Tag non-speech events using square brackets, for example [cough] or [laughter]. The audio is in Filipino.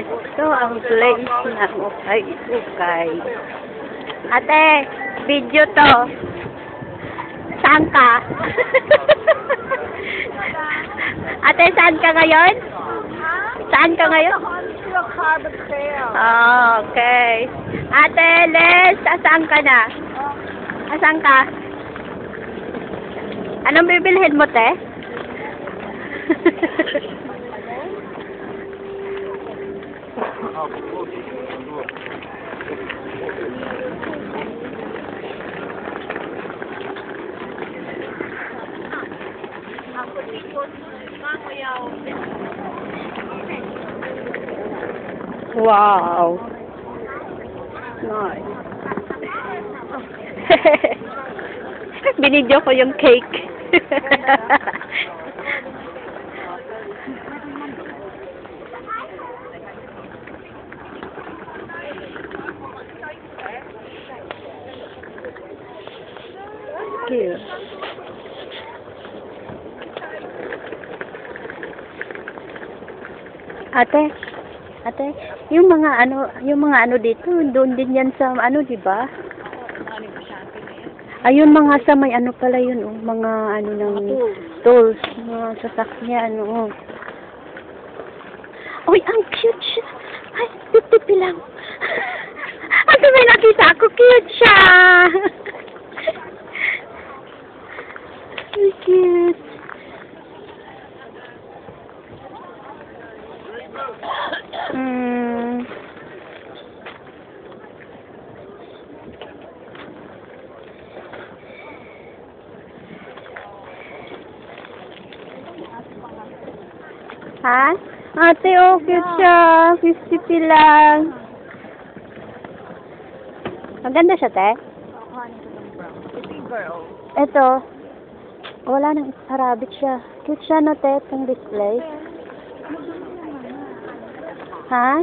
Ito ang place ng ukay-ukay. Ate, video to. Saan ka? [laughs] Ate, saan ka ngayon? Saan ka ngayon? Oh, okay. Ate, Les, saan ka na? Asan ka? Anong bibilhin mo, te? [laughs] wow. Nice. [laughs] Binidyo ko yung cake. [laughs] Cute. Ate, ate, yung mga ano, yung mga ano dito, doon din yan sa ano, di ba? Ayun mga sa may ano pala yun, oh, mga ano ng tools, mga sasakyan, oh. Uy, ang cute siya. Ay, pipipi lang. Ate, may nakita ako, cute siya. Ang cute. Mm. Ha? Ate, oh, cute siya. 50 lang. Maganda siya, te. Ito. Wala nang harabit siya. Cute siya, no, te, itong display. Ha?